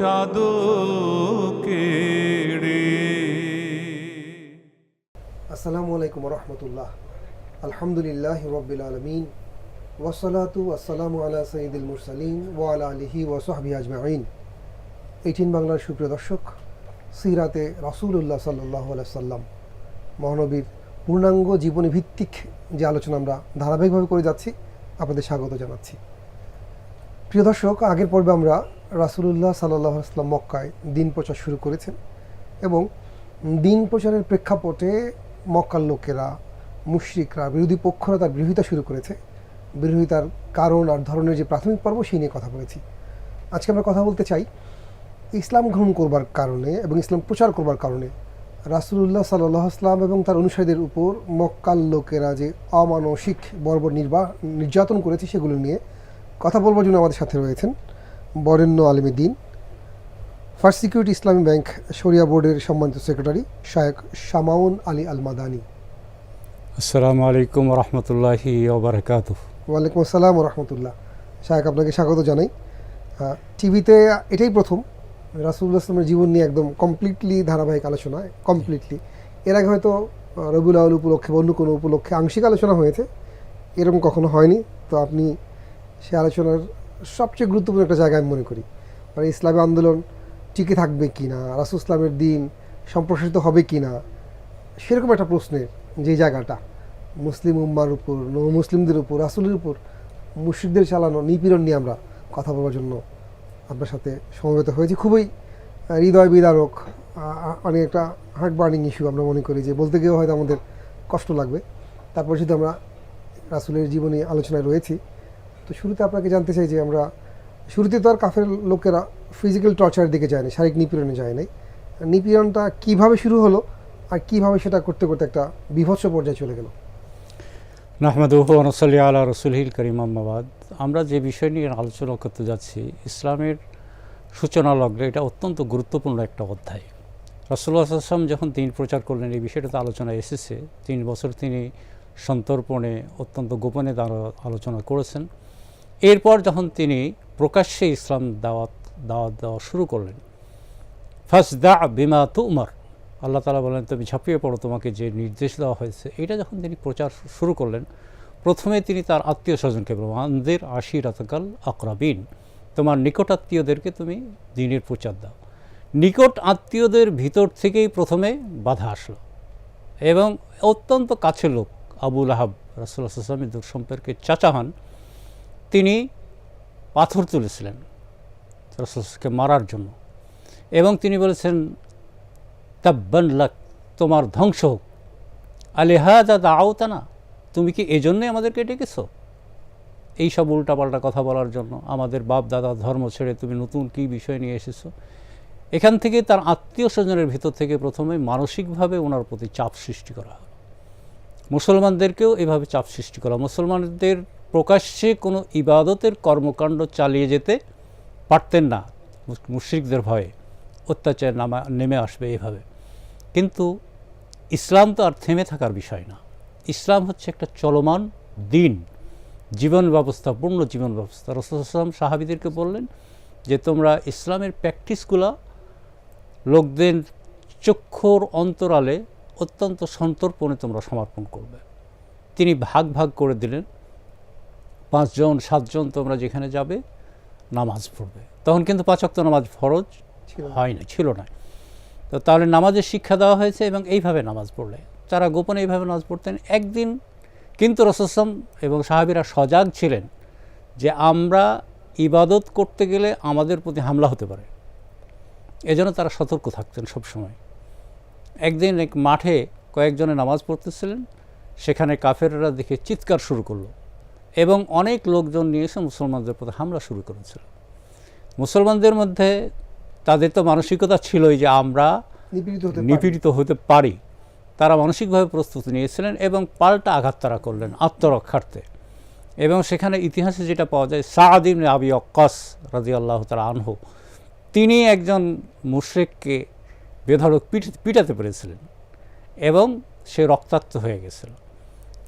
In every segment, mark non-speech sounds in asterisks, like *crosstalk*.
চাঁদকে আসসালামু আলাইকুম রহমতুল্লাহ। আলহামদুলিল্লাহ রবিল আলমিন। ওয়াসালাতু আসসালামু আলা সঈদুল মুরসালিন ওয়ালা আলিহি ওয়াসহাবি আজমাইন। এইটিন বাংলার সুপ্রিয় দর্শক, সিরাতে রাসূলুল্লাহ সাল্লাহ সাল্লাম মহানবীর পূর্ণাঙ্গ জীবনী ভিত্তিক যে আলোচনা আমরা ধারাবাহিকভাবে করে যাচ্ছি, আপনাদের স্বাগত জানাচ্ছি। প্রিয় দর্শক, আগের পর্বে আমরা রাসূলুল্লাহ সাল্লাহ আসলাম মক্কায় দিন প্রচার শুরু করেছেন এবং দিন প্রচারের প্রেক্ষাপটে মক্কার লোকেরা, মুশরিকরা, বিরোধী পক্ষরা তার বিরোধিতা শুরু করেছে। বিরোধিতার কারণ আর ধরনের যে প্রাথমিক পর্ব সেই নিয়ে কথা বলেছি। আজকে আমরা কথা বলতে চাই ইসলাম গ্রহণ করবার কারণে এবং ইসলাম প্রচার করবার কারণে রাসূলুল্লাহ সাল্লাহ আসলাম এবং তার অনুসারীদের উপর মক্কার লোকেরা যে অমানসিক বর্বর নির্বা, নির্যাতন করেছে সেগুলো নিয়ে কথা বলবার জন্য আমাদের সাথে রয়েছেন বরেণ্য আলমী দিন। ফার্স্ট সিকিউরিটি ইসলামী ব্যাংক শরিয়া বোর্ডের সম্মানিত সেক্রেটারি শায়েক শামাউন আলী আল মাদানী আসসালামু আলাইকুম রহমতুল্লাহি ওবরাকাত ওয়ালাইকুম আসসালাম রহমতুল্লাহ। শায়েক আপনাকে স্বাগত জানাই। টিভিতে এটাই প্রথম। রাসুল্লাহ আসলামের জীবন নিয়ে একদম কমপ্লিটলি ধারাবাহিক আলোচনা কমপ্লিটলি এর আগে হয়তো রবিউল আউল উপলক্ষে বা অন্য কোনো উপলক্ষে আংশিক আলোচনা হয়েছে। এরকম কখনো হয়নি। তো আপনি সে আলোচনার সবচেয়ে গুরুত্বপূর্ণ একটা জায়গা আমি মনে করি। মানে ইসলামী আন্দোলন টিকে থাকবে কি না, রাসুল ইসলামের দিন সম্প্রসারিত হবে কি না, সেরকম একটা প্রশ্নের যে জায়গাটা। মুসলিম উম্মার উপর মুসলিমদের উপর, রাসুলের উপর মুশ্রিকদের চালানো নিপীড়ন নিয়ে আমরা কথা বলার জন্য আপনার সাথে সমবেত হয়েছি। খুবই হৃদয় বিদারক মানে একটা হার্ট বার্নিং ইস্যু আমরা মনে করি যে বলতে গিয়েও হয়তো আমাদের কষ্ট লাগবে। তারপর যদি আমরা রাসুলের জীবনী আলোচনায় রয়েছি তো শুরুতে আপনাকে জানতে চাই যে আমরা, শুরুতে তো আর কাফের লোকেরা ফিজিক্যাল টর্চারের দিকে যায়নি শারীরিক নিপীড়নে যায় নাই। নিপীড়নটা কীভাবে শুরু হলো আর কীভাবে সেটা করতে করতে একটা বিভৎস পর্যায়ে চলে গেল? নাহমাদুহু নসলি আলা রসুলহিল করিম আম্মাবাদ আমরা যে বিষয় নিয়ে আলোচনা করতে যাচ্ছি, ইসলামের সূচনা লগ্নে এটা অত্যন্ত গুরুত্বপূর্ণ একটা অধ্যায়। রসুল্লাহ আসলাম যখন দিন প্রচার করলেন, এই বিষয়টাতে আলোচনা এসেছে। তিন বছর তিনি সন্তর্পণে অত্যন্ত গোপনে তার আলোচনা করেছেন। এরপর যখন তিনি প্রকাশ্যে ইসলাম দাওয়াত দাওয়াত দেওয়া শুরু করলেন ফার্স্ট দা বিমা তু উমর আল্লাহ তালা বলেন তুমি ঝাঁপিয়ে পড়ো, তোমাকে যে নির্দেশ দেওয়া হয়েছে। এটা যখন তিনি প্রচার শুরু করলেন, প্রথমে তিনি তার আত্মীয় স্বজনকে বলবেন আন্দের আশির আতকাল আকরাবিন, তোমার নিকট আত্মীয়দেরকে তুমি দিনের প্রচার দাও। নিকট আত্মীয়দের ভিতর থেকেই প্রথমে বাধা আসলো এবং অত্যন্ত কাছের লোক আবুল আহাব রাসুল্লাহ আসলামের সম্পর্কে চাচা হন। তিনি পাথর তুলেছিলেন রাসুলকে মারার জন্য। এবং তিনি বলেছেন, তাব্বান লাক, তোমার ধ্বংস হোক। আলেহাদা দাওতা না তুমি কি এজন্যই আমাদেরকে ডেকেছো? এই সব উল্টাপাল্টা কথা বলার জন্য আমাদের বাপ দাদা ধর্ম ছেড়ে তুমি নতুন কী বিষয় নিয়ে এসেছ? এখান থেকে তার আত্মীয় স্বজনের ভিতর থেকে প্রথমে মানসিকভাবে ওনার প্রতি চাপ সৃষ্টি করা হলো। মুসলমানদেরকেও এভাবে চাপ সৃষ্টি করা মুসলমানদের প্রকাশ্যে কোনো ইবাদতের কর্মকাণ্ড চালিয়ে যেতে পারতেন না মুশ- মুশরিকদের ভয়ে। অত্যাচার নামা, নেমে আসবে এভাবে। কিন্তু ইসলাম তো আর থেমে থাকার বিষয় না। ইসলাম হচ্ছে একটা চলমান দিন। জীবন ব্যবস্থা, পূর্ণ জীবন ব্যবস্থা। রসুলাম সাহাবিদেরকে বললেন যে, তোমরা ইসলামের প্র্যাকটিসগুলো লোকদের চক্ষুর অন্তরালে অত্যন্ত সন্তর্পণে তোমরা সমর্পণ করবে। তিনি ভাগ ভাগ করে দিলেন। পাঁচজন সাতজন তোমরা যেখানে যাবে নামাজ পড়বে। তখন কিন্তু পাঁচক্ত নামাজ ফরজ হয় না ছিল না। তো তাহলে নামাজের শিক্ষা দেওয়া হয়েছে এবং এইভাবে নামাজ পড়লে। তারা গোপনে এইভাবে নামাজ পড়তেন একদিন কিন্তু রসম এবং সাহাবিরা সজাগ ছিলেন যে আমরা ইবাদত করতে গেলে আমাদের প্রতি হামলা হতে পারে। এজন্য তারা সতর্ক থাকতেন সবসময়। একদিন এক মাঠে কয়েকজনে নামাজ পড়তেছিলেন সেখানে কাফেররা দেখে চিৎকার শুরু করল। এবং অনেক লোকজন নিয়ে এসে মুসলমানদের প্রতি হামলা শুরু করেছিল। মুসলমানদের মধ্যে তাদের তো মানসিকতা ছিলই যে আমরা নিপীড়িত হতে পারে। তারা মানসিকভাবে প্রস্তুতি নিয়েছিলেন এবং পাল্টা আঘাত তারা করলেন আত্মরক্ষার্থে। এবং সেখানে ইতিহাসে যেটা পাওয়া যায় সাদিন আবি অক্কাস রাজি আল্লাহ তালা আনহু তিনি একজন মুশ্রেককে বেধড়ক পিট পিটাতে পেরেছিলেন এবং সে রক্তাক্ত হয়ে গেছিল।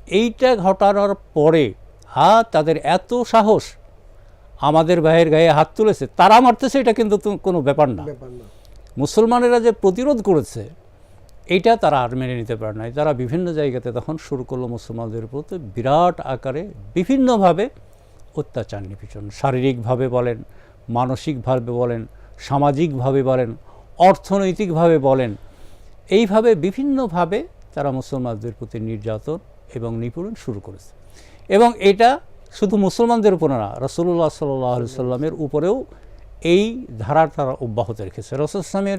এইটা ঘটানোর পরে আর তাদের এত সাহস। আমাদের ভাইয়ের গায়ে হাত তুলেছে তারা মারতেছে এটা কিন্তু কোনো ব্যাপার না। ব্যাপার না। মুসলমানেরা যে প্রতিরোধ করেছে এইটা তারা আর মেনে নিতে পারে নাই। তারা বিভিন্ন জায়গাতে তখন শুরু করল মুসলমানদের প্রতি বিরাট আকারে বিভিন্নভাবে অত্যাচার নিপীড়ন। শারীরিকভাবে বলেন মানসিকভাবে বলেন সামাজিকভাবে বলেন অর্থনৈতিকভাবে বলেন এইভাবে বিভিন্নভাবে তারা মুসলমানদের প্রতি নির্যাতন এবং নিপীড়ন শুরু করেছে। এবং এটা শুধু মুসলমানদের উপরে না রসুল্লাহ সাল্লাহ সাল্লামের উপরেও এই ধারার তারা অব্যাহত রেখেছে। রসুলামের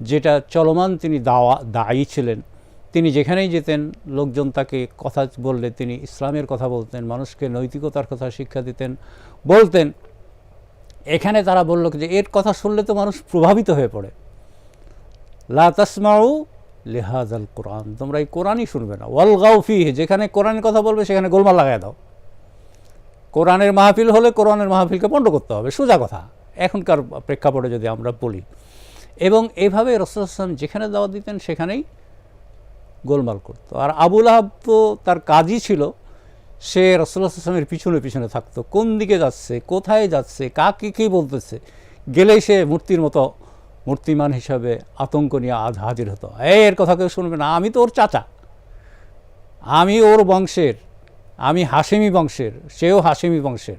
যেটা চলমান তিনি দাওয়া, দায়ী ছিলেন। তিনি যেখানেই যেতেন, লোকজন তাকে কথা বললে, তিনি ইসলামের কথা বলতেন, মানুষকে নৈতিকতার কথা শিক্ষা দিতেন, বলতেন। এখানে তারা বলল যে, এর কথা শুনলে তো মানুষ প্রভাবিত হয়ে পড়ে। লা লেহাজ আল কোরআন। তোমরা এই কোরআনই শুনবে না। ওয়াল গাউফি যেখানে কোরআনের কথা বলবে, সেখানে গোলমাল লাগাই দাও। কোরআনের মাহফিল হলে কোরআনের মাহফিলকে পণ্ড করতে হবে, সোজা কথা। এখনকার প্রেক্ষাপটে যদি আমরা বলি। এবং এইভাবে রসুল আসলাম যেখানে দাওয়াত দিতেন, সেখানেই গোলমাল করতো। আর আবুল আহাব তো তার কাজই ছিল, সে রসুল্লাহ আসলামের পিছনে পিছনে থাকতো। কোন দিকে যাচ্ছে, কোথায় যাচ্ছে, কাকে কী বলতেছে, গেলেই সে মূর্তির মতো মূর্তিমান হিসাবে আতঙ্ক নিয়ে আজ হাজির হতো। এর কথা কেউ শুনবে না। আমি তো ওর চাচা। আমি ওর বংশের, আমি হাসেমি বংশের, সেও হাসেমি বংশের,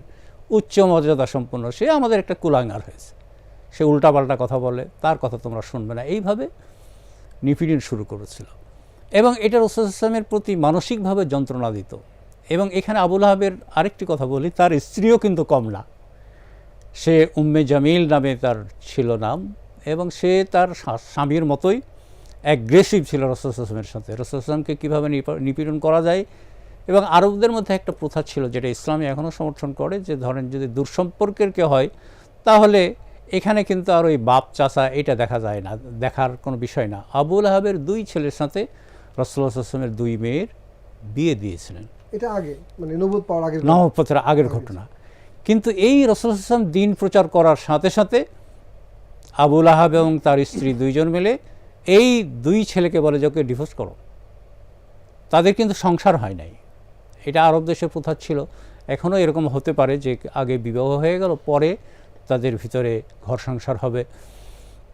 উচ্চ মর্যাদা সম্পন্ন। সে আমাদের একটা কুলাঙ্গার হয়েছে। সে উল্টাপাল্টা কথা বলে, তার কথা তোমরা শুনবে না। এইভাবে নিপীড়ন শুরু করেছিল। এবং এটা রসুল ইসলামের প্রতি মানসিকভাবে যন্ত্রণা দিত। এবং এখানে আবুল আহাবের আরেকটি কথা বলি, তার স্ত্রীও কিন্তু কম না সে উম্মে জামিল নামে তার ছিল নাম। এবং সে তার স্বামীর মতোই অ্যাগ্রেসিভ ছিল রসুল আসলামের সাথে। রসুল আসলামকে কীভাবে নিপা- নিপীড়ন করা যায় এবং আরবদের মধ্যে একটা প্রথা ছিল যেটা ইসলামে এখনও সমর্থন করে যে ধরেন যদি দূরসম্পর্কের কেউ হয় তাহলে এখানে কিন্তু আর ওই বাপ চাচা এটা দেখা যায় না দেখার কোনো বিষয় না। আবুল আহাবের দুই ছেলের সাথে রসুল্লাহ আসলামের দুই মেয়ের বিয়ে দিয়েছিলেন। এটা আগে মানে নবদ পাওয়ার আগের নহপথের আগের ঘটনা। কিন্তু এই রসুল আসলাম দিন প্রচার করার সাথে সাথে আবুল আহাব এবং তার স্ত্রী দুইজন মিলে এই দুই ছেলেকে বলে যে ওকে ডিভোর্স করো। তাদের কিন্তু সংসার হয় নাই। এটা আরব দেশে প্রথা ছিল। এখনও এরকম হতে পারে যে আগে বিবাহ হয়ে গেল, পরে তাদের ভিতরে ঘর সংসার হবে।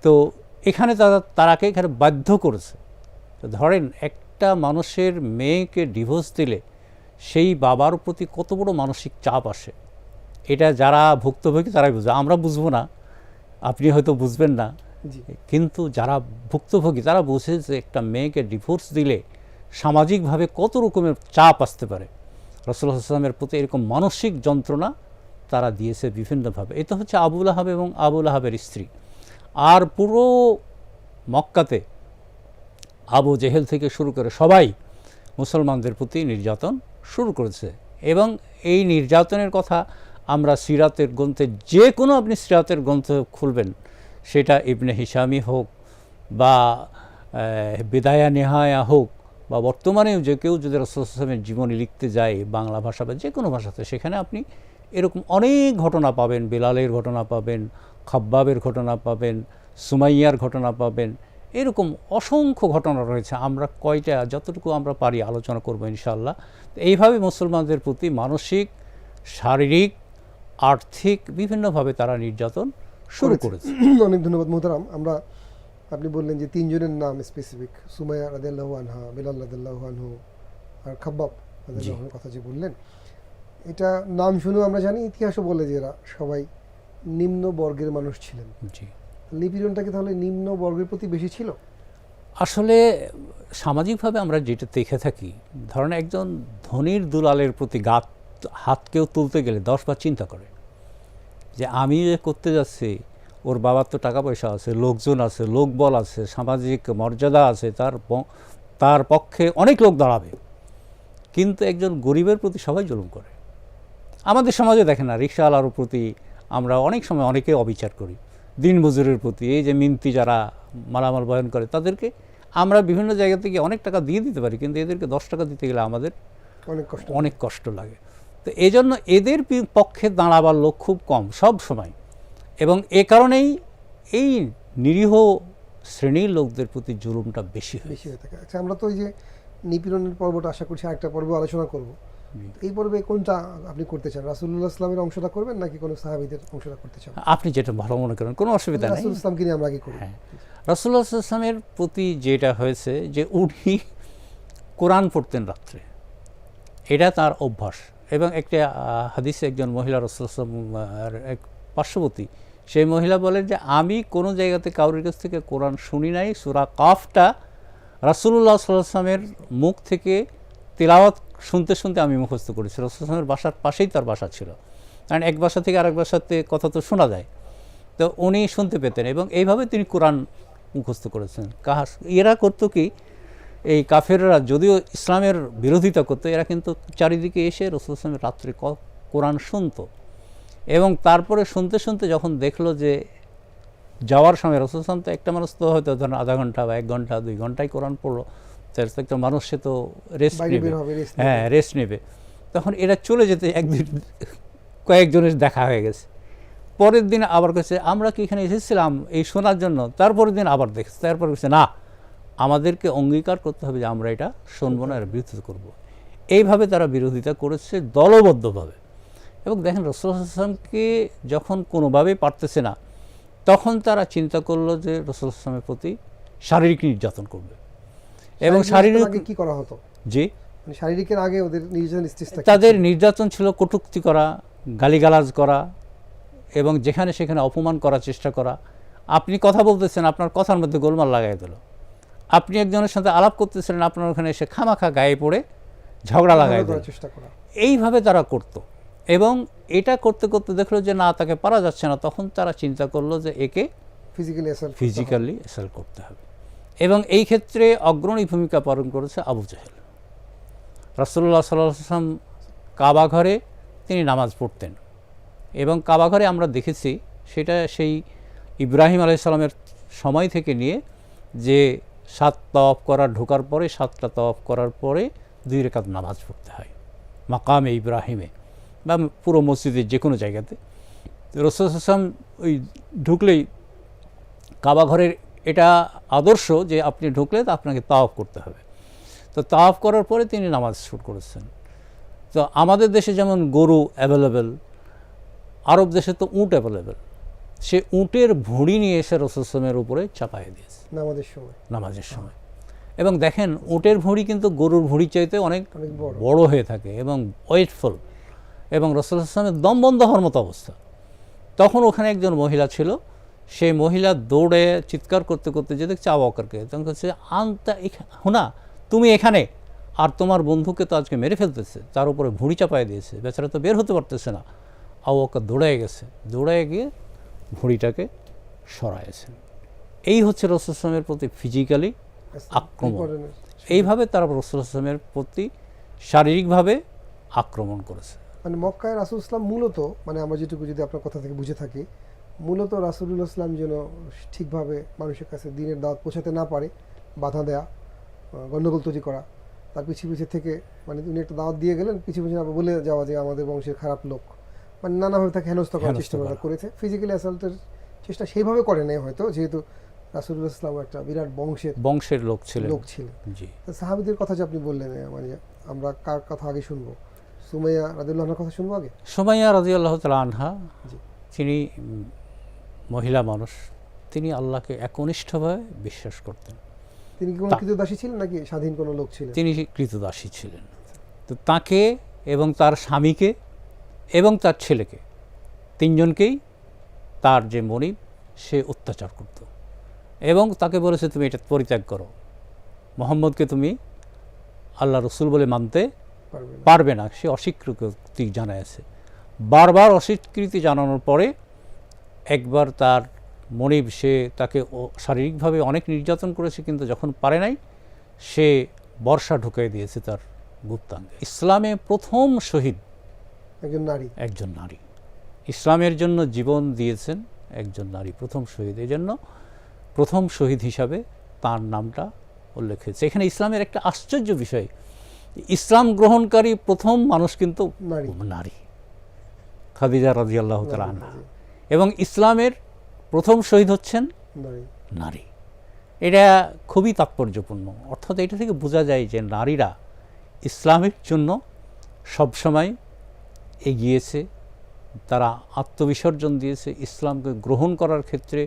তো এখানে তারা, তারাকে এখানে বাধ্য করেছে। ধরেন একটা মানুষের মেয়েকে ডিভোর্স দিলে সেই বাবার প্রতি কত বড় মানসিক চাপ আসে। এটা যারা ভুক্তভোগী তারাই বুঝবে আমরা বুঝব না। আপনি হয়তো বুঝবেন না। কিন্তু যারা ভুক্তভোগী তারা বোঝে যে একটা মেয়েকে ডিভোর্স দিলে সামাজিকভাবে কত রকমের চাপ আসতে পারে? রসুল্লাহ আসলামের প্রতি এরকম মানসিক যন্ত্রণা তারা দিয়েছে বিভিন্নভাবে। এটা হচ্ছে আবুল আহাব এবং আবুল আহাবের স্ত্রী। আর পুরো মক্কাতে আবু জেহেল থেকে শুরু করে সবাই মুসলমানদের প্রতি নির্যাতন শুরু করেছে। এবং এই নির্যাতনের কথা আমরা সিরাতের গ্রন্থে, যে কোনো আপনি সিরাতের গ্রন্থ খুলবেন, সেটা ইবনে হিসামি হোক বা বিদায়া নেহায়া হোক বা বর্তমানেও যে কেউ যদি রসুলের জীবনী লিখতে যায়, বাংলা ভাষা বা যে কোনো ভাষাতে, সেখানে আপনি এরকম অনেক ঘটনা পাবেন, বেলালের ঘটনা পাবেন, খাব্বাবের ঘটনা পাবেন, সুমাইয়ার ঘটনা পাবেন, এরকম অসংখ্য ঘটনা রয়েছে। আমরা কয়টা, যতটুকু আমরা পারি আলোচনা করব ইনশাল্লাহ এইভাবে মুসলমানদের প্রতি মানসিক, শারীরিক আর্থিক বিভিন্নভাবে তারা নির্যাতন শুরু করেছে। *clears throat* অনেক ধন্যবাদ মোহতারাম। আমরা আপনি বললেন যে তিনজনের নাম স্পেসিফিক সুমাইয়া রাদিয়াল্লাহু আনহা বিলাল রাদিয়াল্লাহু আনহু আর খাব্বাব রাদিয়াল্লাহু আনহুর কথা যে বললেন এটা নাম শুনেও আমরা জানি ইতিহাসও বলে যে এরা সবাই নিম্ন বর্গের মানুষ ছিলেন। জি। লিপিরনটা কি তাহলে নিম্ন বর্গের প্রতি বেশি ছিল? আসলে সামাজিকভাবে আমরা যেটা দেখে থাকি ধরেন একজন ধনির দুলালের প্রতি গাত হাত কেউ তুলতে গেলে দশবার চিন্তা করে যে আমি যে করতে যাচ্ছি ওর বাবার তো টাকা পয়সা আছে লোকজন আছে লোকবল আছে সামাজিক মর্যাদা আছে তার তার পক্ষে অনেক লোক দাঁড়াবে। কিন্তু একজন গরিবের প্রতি সবাই জুলুম করে। আমাদের সমাজে দেখে না রিক্সাওয়ালার প্রতি আমরা অনেক সময় অনেকে অবিচার করি। দিনমজুরের প্রতি এই যে মিন্তি যারা মালামাল বয়ন করে তাদেরকে আমরা বিভিন্ন জায়গা থেকে অনেক টাকা দিয়ে দিতে পারি কিন্তু এদেরকে দশ টাকা দিতে গেলে আমাদের অনেক কষ্ট। অনেক কষ্ট লাগে। তো এই জন্য এদের পক্ষে দাঁড়াবার লোক খুব কম সব সময়। এবং এ কারণেই এই নিরীহ শ্রেণির লোকদের প্রতি জুলুমটা বেশি হয় বেশি হয়ে থাকে। আচ্ছা আমরা তো ওই যে নিপীড়নের পর্বটা আশা করছি আরেকটা পর্ব আলোচনা করব। এই পর্বে কোনটা আপনি করতে চান? রাসুল্লাহ ইসলামের অংশটা করবেন নাকি কোনো সাহাবিদের অংশটা করতে চান? আপনি যেটা ভালো মনে করেন কোনো অসুবিধা নেই। রাসুল ইসলামকে নিয়ে আমরা আগে করি হ্যাঁ। রাসুল্লাহ আসলামের প্রতি যেটা হয়েছে যে উনি কোরআন পড়তেন রাত্রে। এটা তার অভ্যাস। এবং একটা হাদিসে একজন মহিলা রসুলাম এক পার্শ্ববর্তী, সেই মহিলা বলেন যে, আমি কোনো জায়গাতে কাউরির কাছ থেকে কোরআন শুনি নাই, সুরা কাফটা রাসুল্লাহ সাল্লামের মুখ থেকে তেলাওয়াত শুনতে শুনতে আমি মুখস্থ করেছি। রসুলামের বাসার পাশেই তার বাসা ছিল। কারণ এক বাসা থেকে আরেক বাসাতে কথা তো শোনা যায়। তো উনি শুনতে পেতেন এবং এইভাবে তিনি কোরআন মুখস্থ করেছেন। কাহাস এরা করতো কি এই কাফেররা যদিও ইসলামের বিরোধিতা করতো এরা কিন্তু চারিদিকে এসে রসুল ইসলামের রাত্রে কোরআন শুনতো। এবং তারপরে শুনতে শুনতে যখন দেখল যে যাওয়ার সময় রসুল ইসলাম তো একটা মানুষ তো হয়তো ধরেন আধা ঘণ্টা বা এক ঘণ্টা দুই ঘন্টায় কোরআন পড়ল তার একটা মানুষ সে তো রেস্ট নেবে। হ্যাঁ রেস্ট নেবে। তখন এরা চলে যেতে একদিন কয়েকজনের দেখা হয়ে গেছে। পরের দিন আবার কাছে আমরা কি এখানে এসেছিলাম এই শোনার জন্য? তারপরের দিন আবার দেখেছে তারপর বলছে না আমাদেরকে অঙ্গীকার করতে হবে যে আমরা এটা শুনব না এর বিরোধিতা করব। এইভাবে তারা বিরোধিতা করেছে দলবদ্ধভাবে। এবং দেখেন রসুল আসলামকে যখন কোনোভাবেই পারতেছে না তখন তারা চিন্তা করল যে রসুল আসলামের প্রতি শারীরিক নির্যাতন করবে। এবং শারীরিক কি করা হতো? যে মানে শারীরিকের আগে ওদের নির্যাতন তাদের নির্যাতন ছিল কটুক্তি করা গালিগালাজ করা এবং যেখানে সেখানে অপমান করার চেষ্টা করা। আপনি কথা বলতেছেন আপনার কথার মধ্যে গোলমাল লাগাই দিল। আপনি একজনের সাথে আলাপ করতেছিলেন আপনার ওখানে এসে খামাখা গায়ে পড়ে ঝগড়া করার চেষ্টা করা। এইভাবে তারা করত। এবং এটা করতে করতে দেখল যে না তাকে পারা যাচ্ছে না। তখন তারা চিন্তা করল যে একে ফিজিক্যালি ফিজিক্যালি এসেল করতে হবে। এবং এই ক্ষেত্রে অগ্রণী ভূমিকা পালন করেছে আবু জাহেল। রাসুল্লাহ সাল্লাম কাবা ঘরে তিনি নামাজ পড়তেন। এবং কাবা ঘরে আমরা দেখেছি সেটা সেই ইব্রাহিম আলাইসাল্লামের সময় থেকে নিয়ে যে সাত তওয়াফ করার ঢোকার পরে সাতটা তওয়াফ করার পরে দুই রেখাত নামাজ পড়তে হয়। মাকামে ইব্রাহিমে বা পুরো মসজিদের যে কোনো জায়গাতে। রসুল আসলাম ওই ঢুকলেই কাবা ঘরের এটা আদর্শ যে আপনি ঢুকলে তো আপনাকে তাওয়াফ করতে হবে। তো তাওয়াফ করার পরে তিনি নামাজ শুরু করেছেন। তো আমাদের দেশে যেমন গরু অ্যাভেলেবেল আরব দেশে তো উঁট অ্যাভেলেবেল সে উঁটের ভুঁড়ি নিয়ে এসে রসুলের উপরে চাপাই দিয়েছে নামাজের সময়। নামাজের সময়। এবং দেখেন উটের ভুঁড়ি কিন্তু গরুর ভুঁড়ি চাইতে অনেক বড়। বড় হয়ে থাকে এবং ওয়েটফুল। এবং রসুল আসলামের দম বন্ধ হওয়ার মতো অবস্থা। তখন ওখানে একজন মহিলা ছিল সেই মহিলা দৌড়ে চিৎকার করতে করতে যে দেখছে আবাকারকে তখন হচ্ছে আনতা হুনা তুমি এখানে? আর তোমার বন্ধুকে তো আজকে মেরে ফেলতেছে তার উপরে ভুঁড়ি চাপায় দিয়েছে বেচারা তো বের হতে পারতেছে না। আবাকার দৌড়ায় গেছে। দৌড়ায় গিয়ে ভুঁড়িটাকে সরাইয়েছেন। এই হচ্ছে রসুল আসলামের প্রতি ফিজিক্যালি আক্রমণ। এইভাবে তারা রসুল আসলামের প্রতি শারীরিকভাবে আক্রমণ করেছে মানে মক্কায় রাসুল ইসলাম মূলত মানে আমরা যেটুকু যদি আপনার কথা থেকে বুঝে থাকি মূলত রাসুলুল্লাহ ইসলাম যেন ঠিকভাবে মানুষের কাছে দিনের দাওয়াত পৌঁছাতে না পারে বাধা দেয়া গণ্ডগোল তৈরি করা তার পিছিয়ে পিছিয়ে থেকে মানে উনি একটা দাওয়াত দিয়ে গেলেন পিছিয়ে পিছিয়ে আবার বলে যাওয়া যে আমাদের বংশের খারাপ লোক মানে নানাভাবে তাকে হেনস্থা করার চেষ্টা করা করা। করেছে ফিজিক্যালি অ্যাসাল্টের চেষ্টা সেইভাবে করে নেই হয়তো যেহেতু রাসুলুল্লাহ ইসলাম একটা বিরাট বংশের বংশের লোক ছিলেন। লোক ছিলেন। জি। তো সাহাবিদের কথা যে আপনি বললেন মানে আমরা কার কথা আগে শুনব? সুমাইয়া রাদিউল্লাহর কথা শুনব আগে? সোমাইয়া রাজি আল্লাহ তালা আনহা তিনি মহিলা মানুষ। তিনি আল্লাহকে একনিষ্ঠভাবে বিশ্বাস করতেন। তিনি কি কোনো কৃতদাসী ছিলেন নাকি স্বাধীন কোনো লোক ছিলেন? তিনি কৃতদাসী ছিলেন। তো তাকে এবং তার স্বামীকে এবং তার ছেলেকে তিনজনকেই তার যে মনিব সে অত্যাচার করত। এবং তাকে বলেছে তুমি এটা পরিত্যাগ করো। মোহাম্মদকে তুমি আল্লাহ রসুল বলে মানতে পারবে না। সে অস্বীকৃতি জানাইছে বারবার অস্বীকৃতি জানানোর পরে একবার তার মনিব সে তাকে শারীরিকভাবে অনেক নির্যাতন করেছে কিন্তু যখন পারে নাই সে বর্ষা ঢুকিয়ে দিয়েছে তার গুপ্তাঙ্গে। ইসলামে প্রথম শহীদ একজন নারী। একজন নারী। ইসলামের জন্য জীবন দিয়েছেন একজন নারী প্রথম শহীদ। এই জন্য প্রথম শহীদ হিসাবে তার নামটা উল্লেখ হয়েছে। এখানে ইসলামের একটা আশ্চর্য বিষয় ইসলাম গ্রহণকারী প্রথম মানুষ কিন্তু নারী। খাদিজা রাজি আল্লাহ আনহা। এবং ইসলামের প্রথম শহীদ হচ্ছেন নারী। নারী। এটা খুবই তাৎপর্যপূর্ণ। অর্থাৎ এটা থেকে বোঝা যায় যে নারীরা ইসলামের জন্য সবসময় এগিয়েছে তারা আত্মবিসর্জন দিয়েছে ইসলামকে গ্রহণ করার ক্ষেত্রে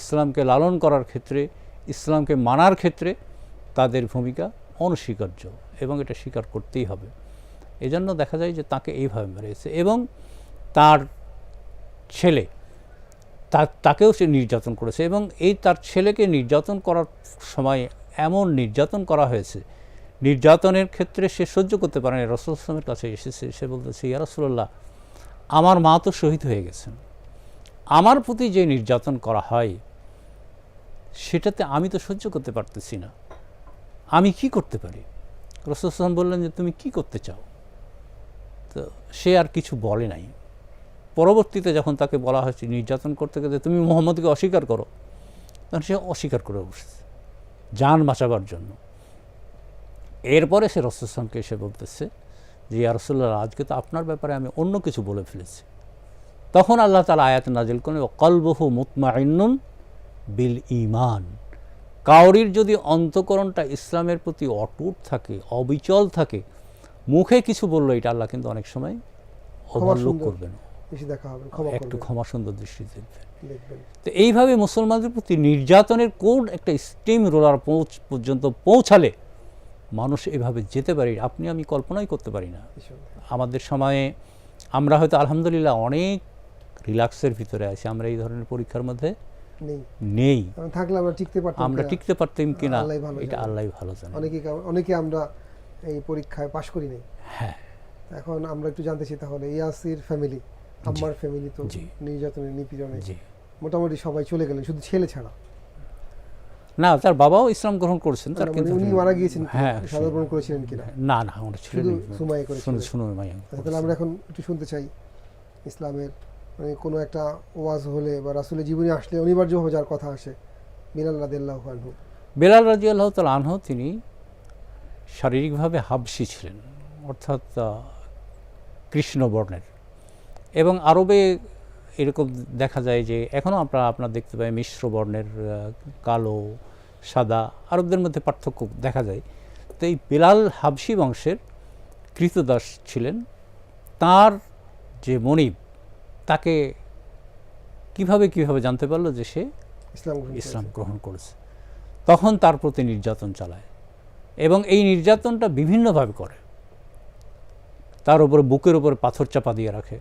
ইসলামকে লালন করার ক্ষেত্রে, ইসলামকে মানার ক্ষেত্রে তাদের ভূমিকা অনস্বীকার্য এবং এটা স্বীকার করতেই হবে। এজন্য দেখা যায় যে তাকে এইভাবে মেরেছে এবং তার ছেলে তাকেও সে নির্যাতন করেছে এবং এই তার ছেলেকে নির্যাতন করার সময় এমন নির্যাতন করা হয়েছে, নির্যাতনের ক্ষেত্রে সে সহ্য করতে পারে না রসুল আসলামের কাছে এসেছে, সে বলতেছে, ইয়া রসুল্লাহ আমার মা তো শহীদ হয়ে গেছেন। আমার প্রতি যে নির্যাতন করা হয়, সেটাতে আমি তো সহ্য করতে পারতেছি না। আমি কি করতে পারি? রসুল বললেন যে, তুমি কি করতে চাও? তো সে আর কিছু বলে নাই। পরবর্তীতে যখন তাকে বলা হয়েছে নির্যাতন করতে গেলে, তুমি মোহাম্মদকে অস্বীকার করো? তখন সে অস্বীকার করে বসেছে, যান বাঁচাবার জন্য। এরপরে সে রসুলামকে এসে বলতেছে যে, ইয়া রসুল্লাহ আজকে তো আপনার ব্যাপারে আমি অন্য কিছু বলে ফেলেছি। তখন আল্লাহ তালা আয়াত নাজিল করেন কলবহু মুতমাইনুন বিল ইমান কাউরির যদি অন্তকরণটা ইসলামের প্রতি অটুট থাকে অবিচল থাকে মুখে কিছু বলল এটা আল্লাহ কিন্তু অনেক সময় সুন্দর। করবেন। একটু ক্ষমা সুন্দর দৃষ্টি দেখবেন। দেখবেন। তো এইভাবে মুসলমানদের প্রতি নির্যাতনের কোন একটা স্টিম রোলার পৌঁছ পর্যন্ত পৌঁছালে মানুষ এভাবে যেতে পারি আপনি আমি কল্পনাই করতে পারি না। আমাদের সময়ে আমরা হয়তো আলহামদুলিল্লাহ অনেক রিল্যাক্সের ভিতরে আছি। আমরা এই ধরনের পরীক্ষার মধ্যে নেই। থাকলে আমরা টিকতে পারতাম আমরা টিকতে পারতাম কিনা এটা। আল্লাহ ভালো জানে। অনেকে অনেকে আমরা এই পরীক্ষায় পাশ করি নাই। হ্যাঁ। এখন আমরা একটু জানতে চাই তাহলে ইয়াসির ফ্যামিলি আম্মার ফ্যামিলি তো নির্যাতনে নিপীড়নে মোটামুটি সবাই চলে গেলেন শুধু ছেলে ছাড়া? না তার বাবাও ইসলাম গ্রহণ করেছেন তার মানে কিন্তু উনি মারা গিয়েছেন? হ্যাঁ সাধারণ করেছিলেন কিনা? না না আমরা ছিলেন শুধু সুমাইয়া করেছিলেন। শুনো মাইয়া তাহলে আমরা এখন একটু শুনতে চাই ইসলামের মানে কোনো একটা ওয়াজ হলে বা রাসুলের জীবনী আসলে অনিবার্যভাবে যার কথা আসে বিলাল রাদিয়াল্লাহু আনহু। বেলাল রাজি আল্লাহ তাল আনহ তিনি শারীরিকভাবে হাবসি ছিলেন অর্থাৎ আহ, কৃষ্ণ বর্ণের। এবং আরবে এরকম দেখা যায় যে এখনও আমরা আপনার দেখতে পাই মিশ্র বর্ণের কালো সাদা আরবদের মধ্যে পার্থক্য দেখা যায়। তো এই বেলাল হাবসি বংশের কৃতদাস ছিলেন তার যে মনিব তাকে কীভাবে কীভাবে জানতে পারল যে সে ইসলাম ইসলাম গ্রহণ করেছে। তখন তার প্রতি নির্যাতন চালায় এবং এই নির্যাতনটা বিভিন্নভাবে করে। তার উপরে বুকের উপরে পাথর চাপা দিয়ে রাখে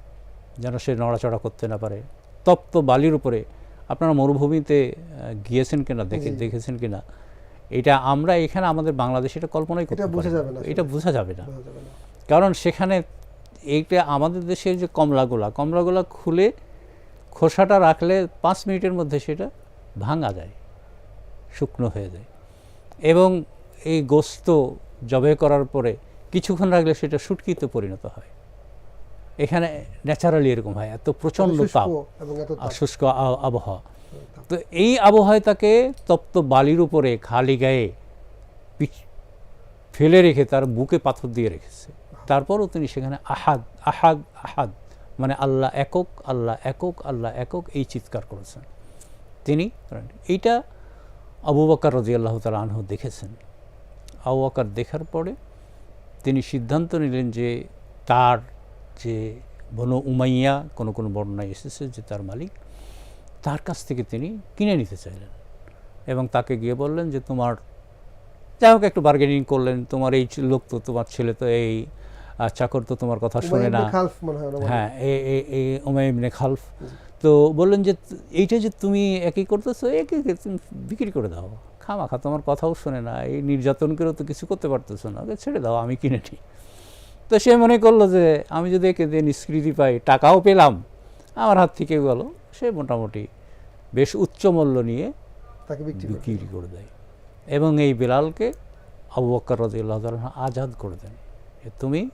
যেন সে নড়াচড়া করতে না পারে। তপ্ত বালির উপরে আপনারা মরুভূমিতে গিয়েছেন কিনা দেখে দেখেছেন কিনা? এটা আমরা এখানে আমাদের বাংলাদেশে এটা কল্পনাই করতে এটা বোঝা যাবে না। কারণ সেখানে এইটা আমাদের দেশের যে কমলাগুলা কমলাগুলা খুলে খোসাটা রাখলে পাঁচ মিনিটের মধ্যে সেটা ভাঙা যায় শুকনো হয়ে যায়। এবং এই গোস্ত জবে করার পরে কিছুক্ষণ রাখলে সেটা শুটকিতে পরিণত হয়। এখানে ন্যাচারালি এরকম হয় এত প্রচণ্ড তাপ শুষ্ক আবহাওয়া। তো এই আবহাওয়ায় তাকে তপ্ত বালির উপরে খালি গায়ে ফেলে রেখে তার বুকে পাথর দিয়ে রেখেছে। তারপরও তিনি সেখানে আহাদ আহাদ আহাদ মানে আল্লাহ একক আল্লাহ একক আল্লাহ একক এই চিৎকার করেছেন। তিনি এইটা আবু বকর রাজি আল্লাহ তালা আনহু দেখেছেন। আবু বকর দেখার পরে তিনি সিদ্ধান্ত নিলেন যে তার যে বনু উমাইয়া, কোনো কোনো বর্ণায় এসেছে যে তার মালিক, তার কাছ থেকে তিনি কিনে নিতে চাইলেন এবং তাকে গিয়ে বললেন যে তোমার, যাই হোক একটু বার্গেনিং করলেন, তোমার এই লোক তো, তোমার ছেলে তো এই চাকর তো তোমার কথা শোনে না। হয় ওনার হ্যাঁ এ- এ- এ ওমাই ইবনে খালফ। তো বললেন যে এইটা যে তুমি একই করতেছো একে একে তুমি বিক্রি করে দাও। খামাখা তোমার কথাও শোনে না। এই নির্যাতন করেও তো কিছু করতে পারতেছো না। ওকে ছেড়ে দাও আমি কিনে নিই। তো সে মনে করল যে আমি যদি একে দিয়ে নিষ্কৃতি পাই টাকাও পেলাম আমার হাত থেকে গেল। সে মোটামুটি বেশ উচ্চ মূল্য নিয়ে তাকে বিক্রি করে দেয়। এবং এই বিলালকে আবু বক্কর তাআলা আজাদ করে দেন। তুমি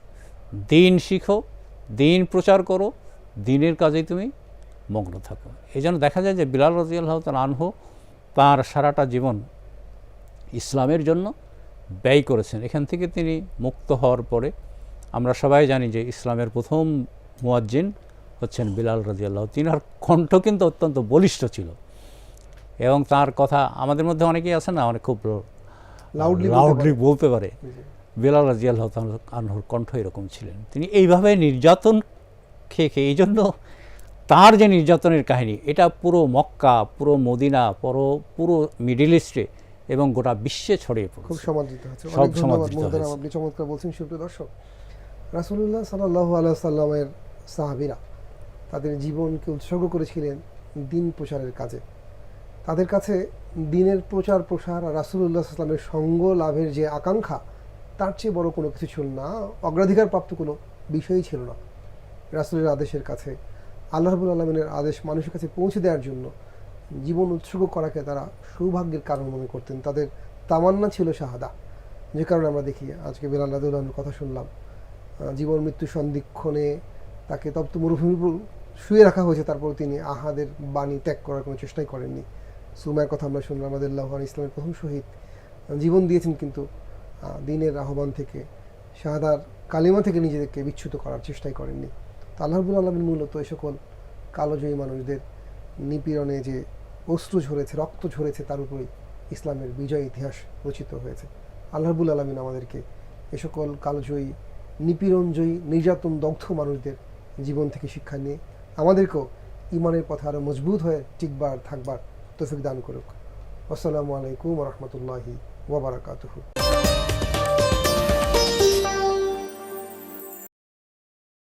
দিন শিখো দিন প্রচার করো দিনের কাজেই তুমি মগ্ন থাকো। এই জন্য দেখা যায় যে বিলাল রাজিয়াল্লাহ তাল আনহু তাঁর সারাটা জীবন ইসলামের জন্য ব্যয় করেছেন। এখান থেকে তিনি মুক্ত হওয়ার পরে আমরা সবাই জানি যে ইসলামের প্রথম মুয়াজ্জিন হচ্ছেন বিলাল রাজিয়াল্লাহ তিনার কণ্ঠ কিন্তু অত্যন্ত বলিষ্ঠ ছিল। এবং তার কথা আমাদের মধ্যে অনেকেই আছে না অনেক খুব লাউডলি বলতে পারে। বেলাল রাজি আল্লাহ আনহর কণ্ঠ এরকম ছিলেন। তিনি এইভাবে নির্যাতন খেয়ে খেয়ে এই জন্য তাঁর যে নির্যাতনের কাহিনী এটা পুরো মক্কা পুরো মদিনা পুরো পুরো মিডিল ইস্টে এবং গোটা বিশ্বে ছড়িয়ে পড়ে খুব সমাদৃত হচ্ছে সব সমাদৃত হয়েছে। আপনি চমৎকার বলছেন। সুপ্রিয় দর্শক রাসূলুল্লাহ সাল্লাল্লাহু আলাইহি সাল্লামের সাহাবীরা তাদের জীবনকে উৎসর্গ করেছিলেন দিন প্রচারের কাজে। তাদের কাছে দিনের প্রচার প্রসার আর রাসূলুল্লাহ সাল্লামের সঙ্গ লাভের যে আকাঙ্ক্ষা তার চেয়ে বড় কোনো কিছু ছিল না। অগ্রাধিকার প্রাপ্ত কোনো বিষয়ই ছিল না। রাসূলের আদেশের কাছে, আল্লাহ রাব্বুল আলমিনের আদেশ মানুষের কাছে পৌঁছে দেওয়ার জন্য জীবন উৎসর্গ করাকে তারা সৌভাগ্যের কারণ মনে করতেন। তাদের তামান্না ছিল শাহাদা। যে কারণে আমরা দেখি, আজকে বেলাল রাদুল্লাহর কথা শুনলাম জীবন মৃত্যু সন্ধিক্ষণে তাকে তপ্ত মরুভূমির শুয়ে রাখা হয়েছে। তারপর তিনি আহাদের বাণী ত্যাগ করার কোনো চেষ্টাই করেননি। সুমায়ের কথা আমরা শুনলাম আমাদের আল্লাহান ইসলামের প্রথম শহীদ জীবন দিয়েছেন কিন্তু দিনের আহ্বান থেকে, শাহাদার কালিমা থেকে নিজেদেরকে বিচ্যুত করার চেষ্টাই করেননি। তো আল্লাহবুল আলমিন মূলত এই সকল কালোজয়ী মানুষদের নিপীড়নে যে অস্ত্র ঝরেছে, রক্ত ঝরেছে, তার উপরেই ইসলামের বিজয় ইতিহাস রচিত হয়েছে। আল্লাহবুল আলমিন আমাদেরকে এ সকল কালজয়ী, নিপীড়নজয়ী, নির্যাতন দগ্ধ মানুষদের জীবন থেকে শিক্ষা নিয়ে আমাদেরকেও ইমানের পথে আরও মজবুত হয়ে টিকবার, থাকবার তৌফিক দান করুক। আসসালামু আলাইকুম রহমতুল্লাহি ওবরাকাতুহু